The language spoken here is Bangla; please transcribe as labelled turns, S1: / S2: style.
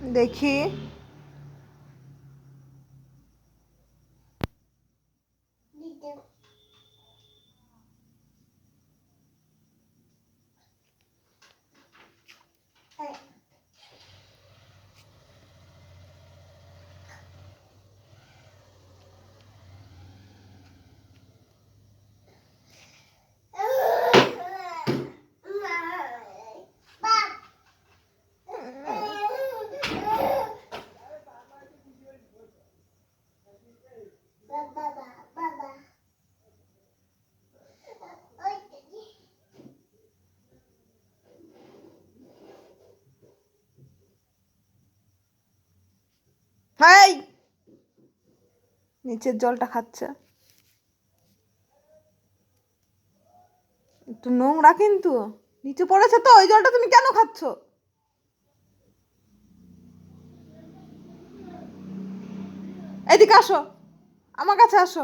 S1: দেখি Thank. হাই! নিচের জলটা খাচ্ছে। একটু নোংরা কিন্তু। নিচে পড়েছে তো, ওই জলটা তুমি কেন খাচ্ছ? এদিকে আসো। আমার কাছে আসো